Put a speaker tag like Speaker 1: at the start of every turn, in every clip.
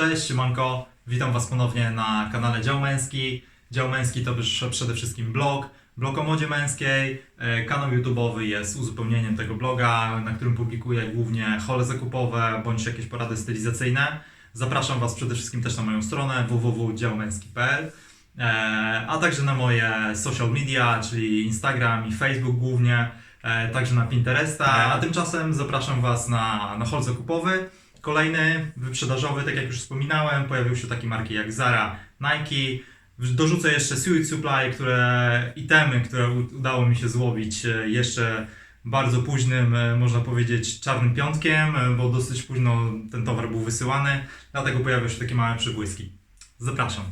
Speaker 1: Cześć, siemanko, witam Was ponownie na kanale Dział Męski. Dział Męski to przede wszystkim blog, blog o modzie męskiej. E, Kanał YouTube'owy jest uzupełnieniem tego bloga, na którym publikuję głównie hole zakupowe bądź jakieś porady stylizacyjne. Zapraszam Was przede wszystkim też na moją stronę www.działmęski.pl e, a także na moje social media, czyli Instagram i Facebook głównie, e, także na Pinteresta. A tymczasem zapraszam Was na, na hol zakupowy. Kolejny wyprzedażowy, tak jak już wspominałem, pojawiły się takie marki jak Zara, Nike. Dorzucę jeszcze Sweet Supply, które itemy, które udało mi się złowić e, jeszcze bardzo późnym, e, można powiedzieć, czarnym piątkiem, e, bo dosyć późno ten towar był wysyłany, dlatego pojawiły się takie małe przybłyski. Zapraszam.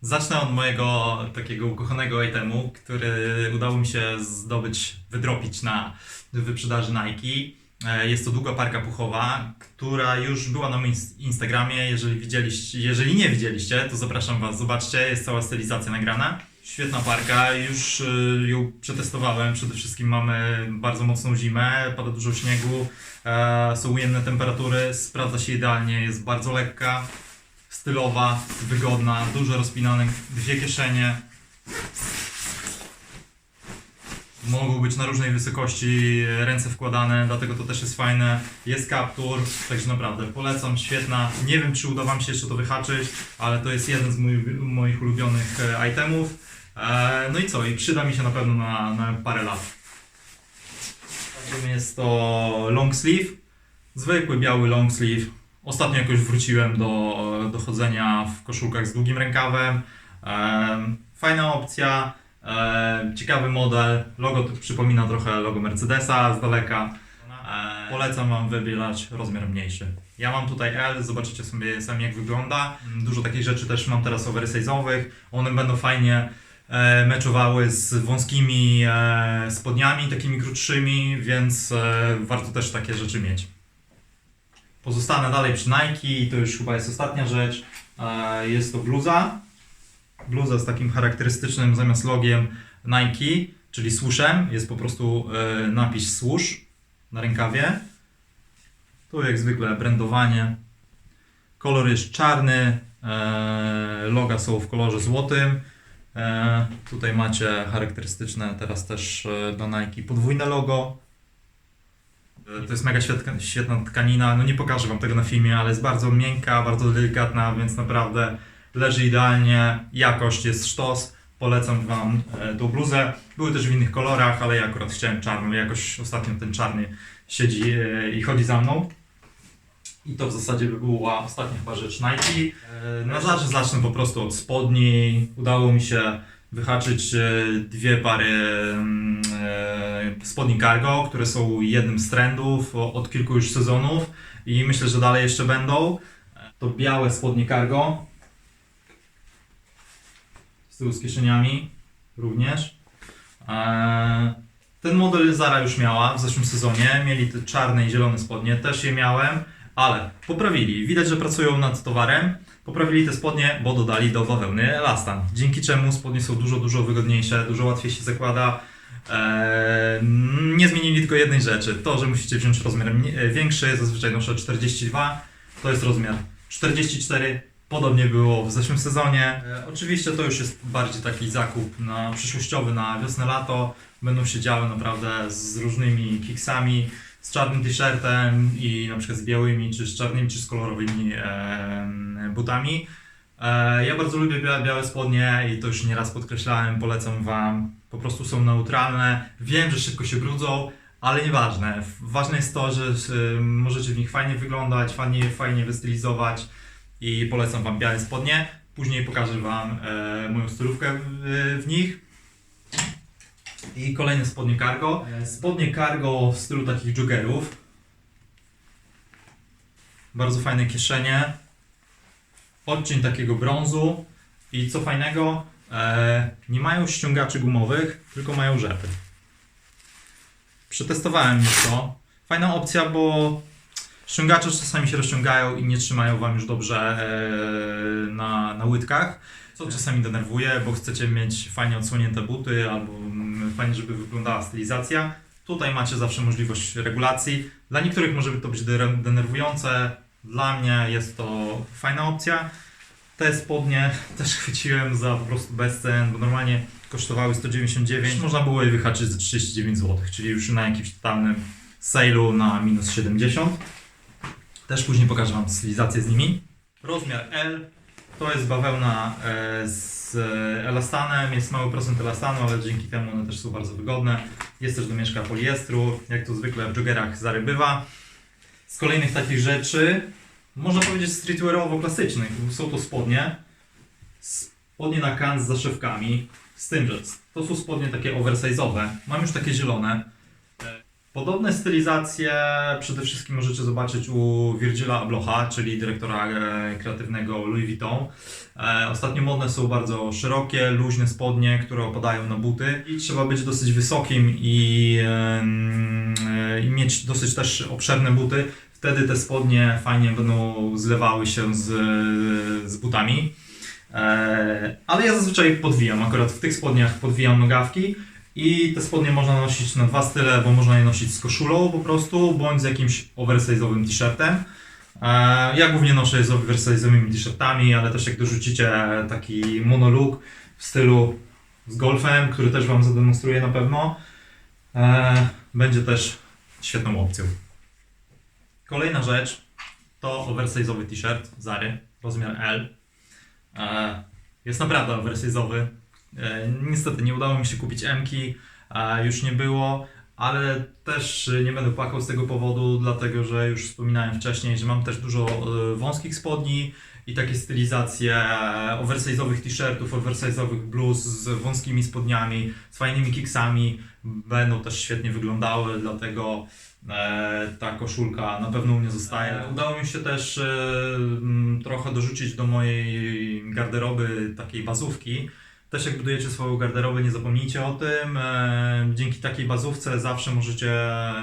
Speaker 1: Zacznę od mojego takiego ukochanego itemu, który udało mi się zdobyć, wydropić na wyprzedaży Nike. E, Jest to długa parka puchowa, która już była na moim ins- Instagramie. Jeżeli widzieliście, jeżeli nie widzieliście, to zapraszam Was, zobaczcie, jest cała stylizacja nagrana. Świetna parka, już y, ją przetestowałem. Przede wszystkim mamy bardzo mocną zimę, pada dużo śniegu, e, są ujemne temperatury, sprawdza się idealnie, jest bardzo lekka, stylowa, wygodna, dużo rozpinanek, dwie kieszenie, mogą być na różnej wysokości ręce wkładane, dlatego to też jest fajne. Jest kaptur, także naprawdę polecam, świetna. Nie wiem, czy uda Wam się jeszcze to wyhaczyć, ale to jest jeden z moich, moich ulubionych e, itemów. E, no i co, i przyda mi się na pewno na, na parę lat. Takim Jest to long sleeve, zwykły biały long sleeve. Ostatnio jakoś wróciłem do, do chodzenia w koszulkach z długim rękawem. E, fajna opcja. E, ciekawy model, logo to przypomina trochę logo Mercedesa z daleka. E, polecam Wam wybierać rozmiar mniejszy. Ja mam tutaj L, zobaczycie sobie sami jak wygląda. Dużo takich rzeczy też mam teraz oversize'owych. One będą fajnie e, meczowały z wąskimi e, spodniami, takimi krótszymi, więc e, warto też takie rzeczy mieć. Pozostanę dalej przy Nike i to już chyba jest ostatnia rzecz. E, jest to bluza bluza z takim charakterystycznym zamiast logiem Nike, czyli swooshem, jest po prostu e, napis swoosh na rękawie. Tu jak zwykle brandowanie. Kolor jest czarny, e, loga są w kolorze złotym. E, tutaj macie charakterystyczne teraz też do Nike podwójne logo. To jest mega świetna, świetna tkanina. No nie pokażę Wam tego na filmie, ale jest bardzo miękka, bardzo delikatna, więc naprawdę leży idealnie, jakość jest sztos. Polecam Wam e, tą bluzę. Były też w innych kolorach, ale ja akurat chciałem czarną. Jakoś ostatnio ten czarny siedzi e, i chodzi za mną. I to w zasadzie by była ostatnia chyba rzecz Nike. E, Na razie zacznę po prostu od spodni. Udało mi się wyhaczyć dwie pary mm, spodni cargo, które są jednym z trendów od kilku już sezonów i myślę, że dalej jeszcze będą. To białe spodnie cargo tyłu z kieszeniami również. Eee, Ten model Zara już miała w zeszłym sezonie. Mieli te czarne i zielone spodnie, też je miałem, ale poprawili. Widać, że pracują nad towarem. Poprawili te spodnie, bo dodali do bawełny elastan. Dzięki czemu spodnie są dużo, dużo wygodniejsze, dużo łatwiej się zakłada. Eee, nie zmienili tylko jednej rzeczy. To, że musicie wziąć rozmiar większy, zazwyczaj noszę 42, to jest rozmiar 44. Podobnie było w zeszłym sezonie. E, oczywiście to już jest bardziej taki zakup na przyszłościowy, na wiosnę, lato. Będą się działy naprawdę z różnymi kiksami, z czarnym t-shirtem i na przykład z białymi, czy z czarnymi, czy z kolorowymi butami. E, ja bardzo lubię bia- białe spodnie i to już nieraz podkreślałem, polecam Wam. Po prostu są neutralne. Wiem, że szybko się brudzą, ale nieważne. Ważne jest to, że możecie w nich fajnie wyglądać, fajnie, fajnie wystylizować i polecam Wam białe spodnie. Później pokażę Wam e, moją stylówkę w, w nich. I kolejne spodnie cargo. Spodnie cargo w stylu takich joggerów. Bardzo fajne kieszenie. Odcień takiego brązu. I co fajnego, e, nie mają ściągaczy gumowych, tylko mają rzepy. Przetestowałem już to. Fajna opcja, bo ściągacze czasami się rozciągają i nie trzymają Wam już dobrze e, na, na łydkach. Co czasami denerwuje, bo chcecie mieć fajnie odsłonięte buty albo mm, fajnie, żeby wyglądała stylizacja. Tutaj macie zawsze możliwość regulacji. Dla niektórych może to być de- denerwujące, Dla mnie jest to fajna opcja. Te spodnie też chwyciłem za po prostu bezcen, bo normalnie kosztowały 199. Można było je wyhaczyć za 39 zł, czyli już na jakimś totalnym sale'u na minus 70. Też później pokażę Wam stylizację z nimi. Rozmiar L to jest bawełna e, z e, elastanem, jest mały procent elastanu, ale dzięki temu one też są bardzo wygodne. Jest też domieszka poliestru, jak to zwykle w joggerach zarybywa. Z kolejnych takich rzeczy, można powiedzieć streetwearowo-klasycznych, są to spodnie. Spodnie na kant z zaszywkami, że to są spodnie takie oversize'owe. Mam już takie zielone. Podobne stylizacje przede wszystkim możecie zobaczyć u Virgila Ablocha, czyli dyrektora e, kreatywnego Louis Vuitton. E, Ostatnio modne są bardzo szerokie, luźne spodnie, które opadają na buty i trzeba być dosyć wysokim i, i mieć dosyć też obszerne buty. Wtedy te spodnie fajnie będą zlewały się z, z butami. E, Ale ja zazwyczaj podwijam, akurat w tych spodniach podwijam nogawki i te spodnie można nosić na dwa style, bo można je nosić z koszulą po prostu, bądź z jakimś oversize'owym t-shirtem. E, Ja głównie noszę je z oversize'owymi t-shirtami, ale też jak dorzucicie taki monolog w stylu z golfem, który też Wam zademonstruję na pewno, e, będzie też świetną opcją. Kolejna rzecz to oversize'owy t-shirt Zary, rozmiar L. E, Jest naprawdę oversize'owy. E, Niestety nie udało mi się kupić M-ki, już nie było, ale też nie będę płakał z tego powodu, dlatego że już wspominałem wcześniej, że mam też dużo e, wąskich spodni i takie stylizacje e, oversize'owych t-shirtów, oversize'owych bluz z wąskimi spodniami, z fajnymi kiksami będą też świetnie wyglądały, dlatego ta koszulka na pewno u mnie zostaje. Udało mi się też trochę dorzucić do mojej garderoby takiej bazówki, też jak budujecie swoją garderobę, nie zapomnijcie o tym. E, Dzięki takiej bazówce zawsze możecie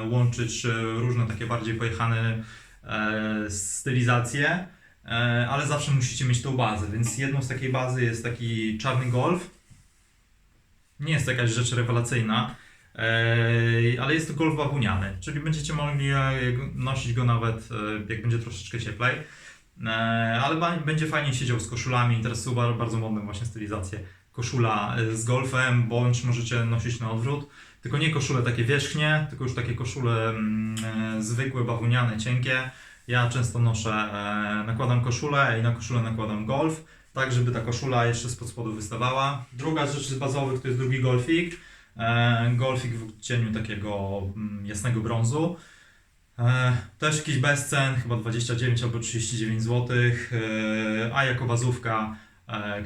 Speaker 1: łączyć e, różne takie bardziej pojechane e, stylizacje, ale zawsze musicie mieć tą bazę, więc jedną z takiej bazy jest taki czarny golf. Nie jest to jakaś rzecz rewelacyjna, ale jest to golf bawełniany, czyli będziecie mogli nosić go nawet jak będzie troszeczkę cieplej. Ale będzie fajnie siedział z koszulami. Teraz są bar- bardzo modne właśnie stylizacje. Koszula e, z golfem, bądź możecie nosić na odwrót. Tylko nie koszule takie wierzchnie, tylko już takie koszule mm, e, zwykłe, bawełniane, cienkie. Ja często noszę, e, nakładam koszulę i na koszulę nakładam golf, tak żeby ta koszula jeszcze spod spodu wystawała. Druga rzecz z bazowych to jest drugi golfik. E, golfik w cieniu takiego mm, jasnego brązu. Też jakiś bezcen, chyba 29 albo 39 zł, a jako bazówka,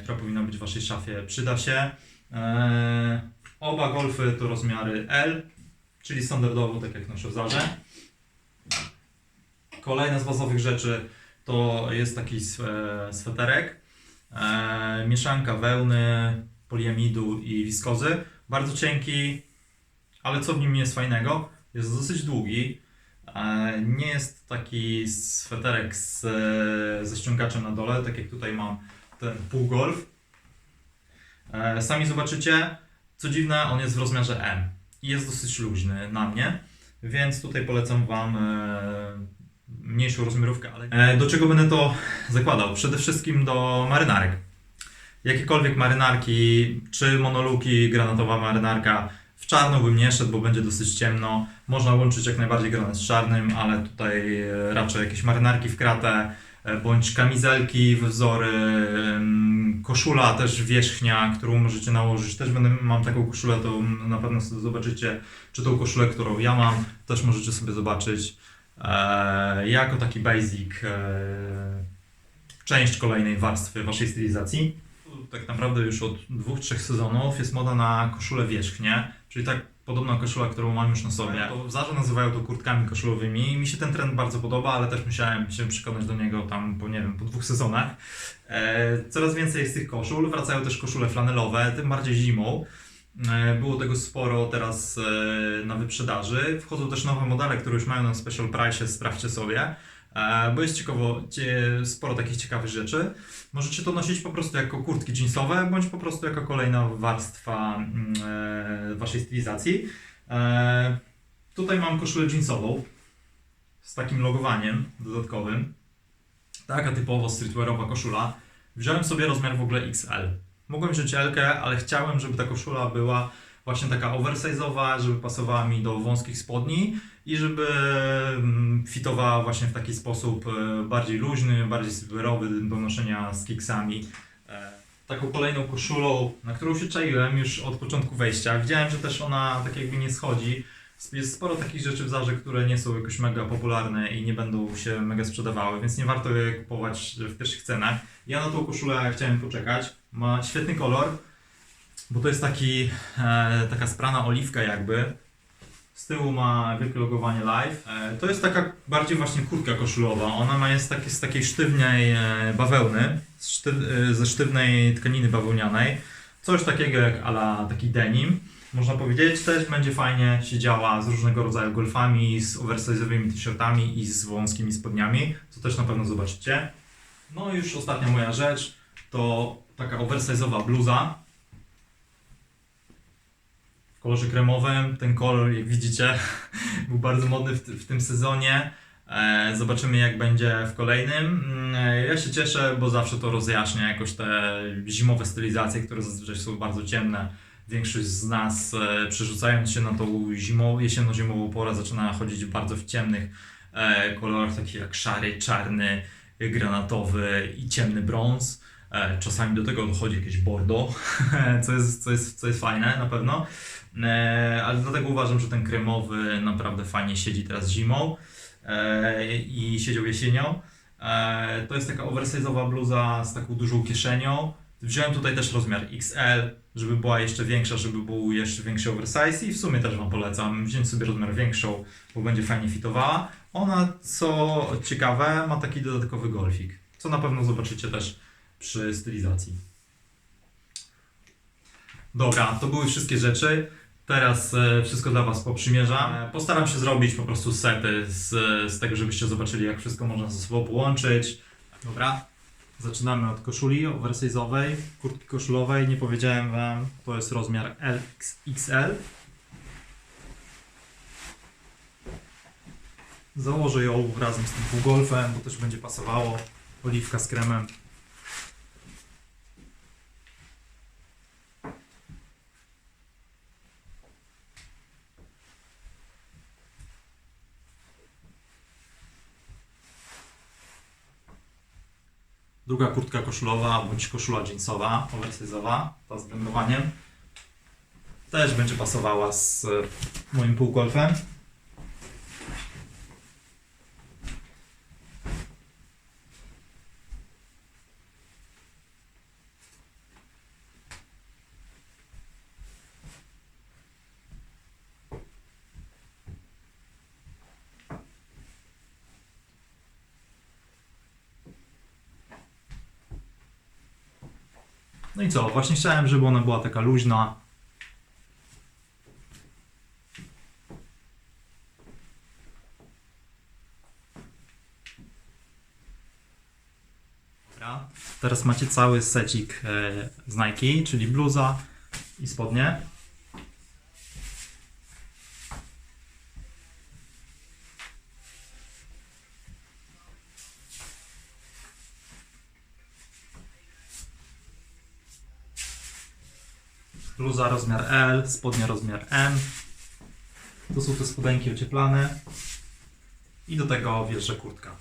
Speaker 1: która powinna być w Waszej szafie, przyda się. E, oba golfy to rozmiary L, czyli standardowo, tak jak noszę w Zarze. Kolejna z bazowych rzeczy to jest taki swe- sweterek, e, mieszanka wełny, poliamidu i wiskozy. Bardzo cienki, ale co w nim jest fajnego? Jest dosyć długi. E, Nie jest taki sweterek z, e, ze ściągaczem na dole, tak jak tutaj mam ten półgolf. E, Sami zobaczycie, co dziwne, on jest w rozmiarze M i jest dosyć luźny na mnie, więc tutaj polecam Wam e, mniejszą rozmiarówkę. Ale... E, Do czego będę to zakładał? Przede wszystkim do marynarek. Jakiekolwiek marynarki, czy monoluki, granatowa marynarka, w czarną bym nie szedł, bo będzie dosyć ciemno. Można łączyć jak najbardziej granat z czarnym, ale tutaj raczej jakieś marynarki w kratę, bądź kamizelki wzory, koszula też wierzchnia, którą możecie nałożyć. Też będę, mam taką koszulę, to na pewno sobie zobaczycie, czy tą koszulę, którą ja mam, też możecie sobie zobaczyć. E, jako taki basic, e, część kolejnej warstwy waszej stylizacji. Tak naprawdę już od dwóch, trzech sezonów jest moda na koszulę wierzchnie, czyli tak podobna koszula, którą mam już na sobie. To w Zarze nazywają to kurtkami koszulowymi. Mi się ten trend bardzo podoba, ale też musiałem się przekonać do niego tam po, nie wiem, po dwóch sezonach. E, coraz więcej jest tych koszul, wracają też koszule flanelowe, tym bardziej zimą. E, Było tego sporo teraz e, na wyprzedaży. Wchodzą też nowe modele, które już mają na special price, sprawdźcie sobie. E, Bo jest ciekawo, cie, sporo takich ciekawych rzeczy. Możecie to nosić po prostu jako kurtki jeansowe, bądź po prostu jako kolejna warstwa mm, e, waszej stylizacji. E, Tutaj mam koszulę jeansową z takim logowaniem dodatkowym. Taka typowo streetwearowa koszula. Wziąłem sobie rozmiar w ogóle XL. Mogłem wziąć L, ale chciałem, żeby ta koszula była właśnie taka oversize'owa, żeby pasowała mi do wąskich spodni i żeby mm, fitowała właśnie w taki sposób e, bardziej luźny, bardziej streetwearowy do noszenia z kiksami. E, Taką kolejną koszulą, na którą się czaiłem już od początku wejścia. Widziałem, że też ona tak jakby nie schodzi. Jest sporo takich rzeczy w Zarze, które nie są jakoś mega popularne i nie będą się mega sprzedawały, więc nie warto je kupować w pierwszych cenach. Ja na tą koszulę chciałem poczekać. Ma świetny kolor, bo to jest taki, e, taka sprana oliwka jakby. Z tyłu ma wielkie logowanie live. E, to jest taka bardziej właśnie kurtka koszulowa. Ona ma jest takie, z takiej sztywnej e, bawełny, e, ze sztywnej tkaniny bawełnianej. Coś takiego jak ala taki denim. Można powiedzieć, też będzie fajnie siedziała z różnego rodzaju golfami, z oversize'owymi t-shirtami i z wąskimi spodniami, co też na pewno zobaczycie. No i już ostatnia moja rzecz to taka oversize'owa bluza kolorze kremowym. Ten kolor, jak widzicie, był bardzo modny w, w tym sezonie. E, zobaczymy, jak będzie w kolejnym. Mm, e, Ja się cieszę, bo zawsze to rozjaśnia jakoś te zimowe stylizacje, które zazwyczaj są bardzo ciemne. Większość z nas, e, przerzucając się na tą zimą, jesienno-zimową porę, zaczyna chodzić bardzo w ciemnych e, kolorach, takich jak szary, czarny, granatowy i ciemny brąz. E, czasami do tego dochodzi jakieś bordo, co jest, co, jest, co jest fajne na pewno. E, ale dlatego uważam, że ten kremowy naprawdę fajnie siedzi teraz zimą e, i siedział jesienią. E, to jest taka oversize'owa bluza z taką dużą kieszenią. Wziąłem tutaj też rozmiar XL, żeby była jeszcze większa, żeby był jeszcze większy oversize i w sumie też Wam polecam wziąć sobie rozmiar większą, bo będzie fajnie fitowała. Ona, co ciekawe, ma taki dodatkowy golfik, co na pewno zobaczycie też przy stylizacji. Dobra, to były wszystkie rzeczy. Teraz e, wszystko dla Was poprzymierzam. E, Postaram się zrobić po prostu sety z, z tego, żebyście zobaczyli, jak wszystko można ze sobą połączyć. Dobra, zaczynamy od koszuli oversize'owej, kurtki koszulowej. Nie powiedziałem Wam, to jest rozmiar LXL. Założę ją razem z tym półgolfem, bo też będzie pasowało. Oliwka z kremem. Druga kurtka koszulowa bądź koszula jeansowa, oversize'owa, ta z. Też będzie pasowała z e, moim półgolfem. No i co, właśnie chciałem, żeby ona była taka luźna. Dobra. Teraz macie cały secik e, z Nike, czyli bluza i spodnie. Bluza rozmiar L, spodnie rozmiar M. To są te spodenki ocieplane. I do tego wjeżdża kurtka.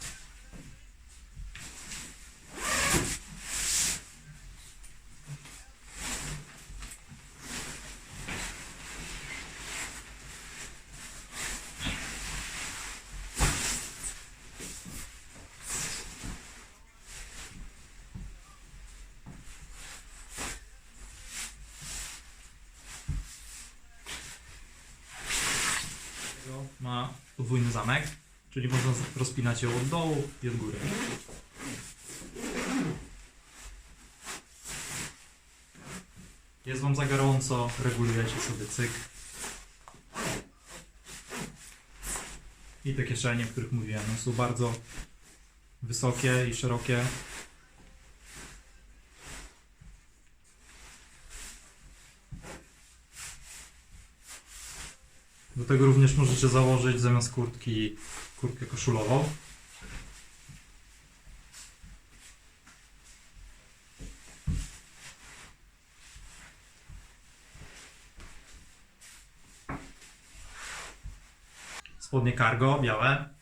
Speaker 1: Ma podwójny zamek, czyli można rozpinać ją od dołu i od góry. Jest Wam za gorąco, regulujecie sobie cyk. I te kieszenie, o których mówiłem, są bardzo wysokie i szerokie. tego również możecie założyć zamiast kurtki kurtkę koszulową. Spodnie cargo, białe.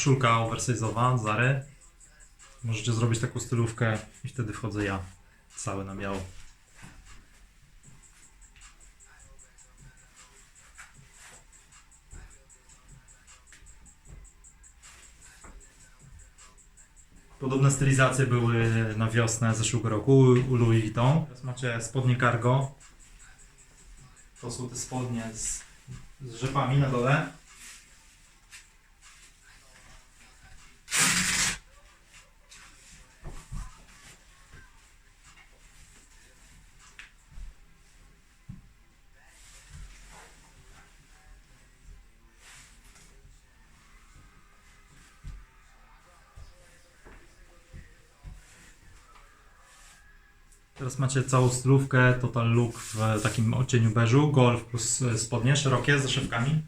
Speaker 1: Koszulka oversize'owa, Zary. Możecie zrobić taką stylówkę i wtedy wchodzę ja cały na biało. Podobne stylizacje były na wiosnę zeszłego roku u Louis Vuitton. Teraz macie spodnie cargo. To są te spodnie z, z rzepami na dole. Teraz macie całą stylówkę, total look w takim odcieniu beżu, golf plus e, spodnie szerokie z zaszywkami.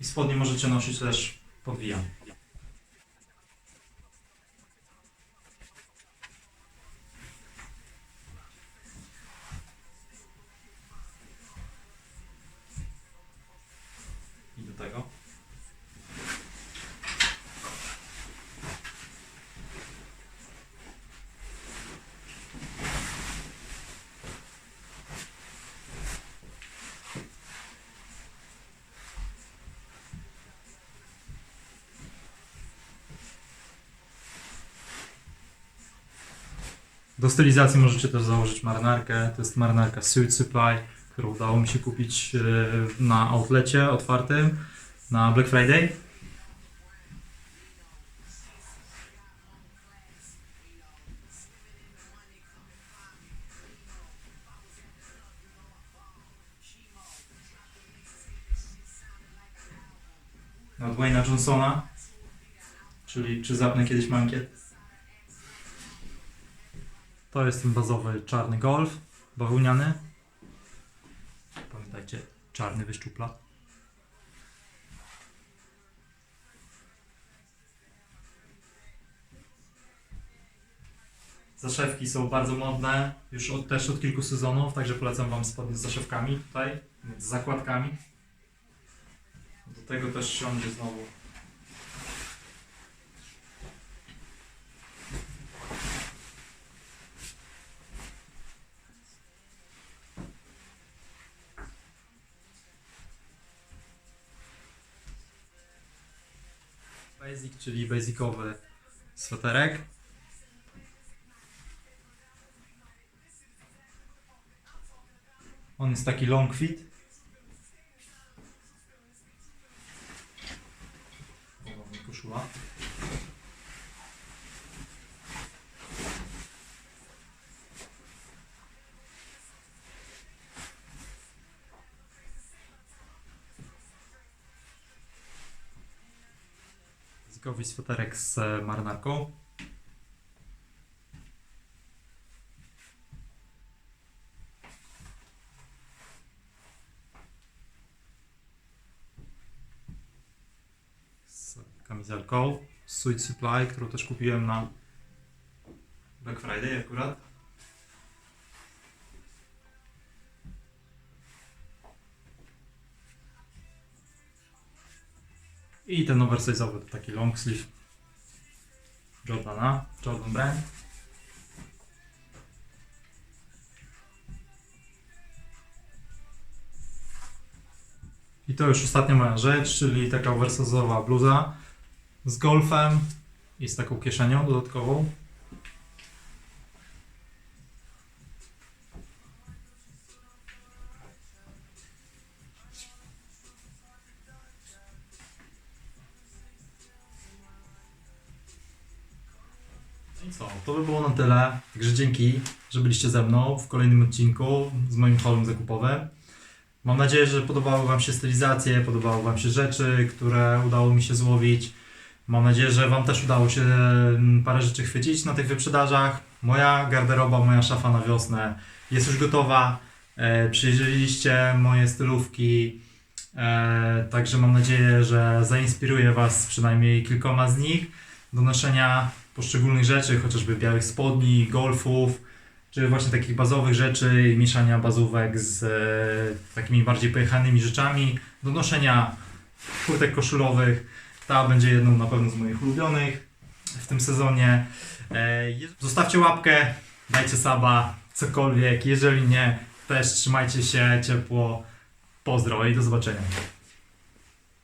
Speaker 1: I spodnie możecie nosić też podwijane. Do stylizacji możecie też założyć marynarkę. To jest marynarka Suit Supply, którą udało mi się kupić e, na outlecie otwartym na Black Friday. Na Dwayna Johnsona, czyli czy zapnę kiedyś mankiet. To jest ten bazowy czarny golf, bawełniany. Pamiętajcie, czarny wyszczupla. Zaszewki są bardzo modne, już od, też od kilku sezonów, także polecam Wam spodnie z zaszewkami tutaj, z zakładkami. Do tego też siądzie znowu Basic, czyli basicowy sweterek. On jest taki long fit. Podobnie koszula. Basicowy sweterek z e, marynarką. z kamizelką Sweet Supply, którą też kupiłem na Black Friday akurat. I ten oversize'owy taki long sleeve Jordana, Jordan Brand. I to już ostatnia moja rzecz, czyli taka oversize'owa bluza z golfem i z taką kieszenią dodatkową. Że byliście ze mną w kolejnym odcinku z moim holem zakupowym. Mam nadzieję, że podobały Wam się stylizacje, podobały Wam się rzeczy, które udało mi się złowić. Mam nadzieję, że Wam też udało się mm, parę rzeczy chwycić na tych wyprzedażach. Moja garderoba, moja szafa na wiosnę jest już gotowa. E, przyjrzeliście moje stylówki, e, także mam nadzieję, że zainspiruję Was przynajmniej kilkoma z nich do noszenia poszczególnych rzeczy, chociażby białych spodni, golfów, czy właśnie takich bazowych rzeczy i mieszania bazówek z e, takimi bardziej pojechanymi rzeczami, do noszenia kurtek koszulowych. Ta będzie jedną na pewno z moich ulubionych w tym sezonie. E, Zostawcie łapkę, dajcie saba, cokolwiek. Jeżeli nie, też trzymajcie się ciepło. Pozdro i do zobaczenia.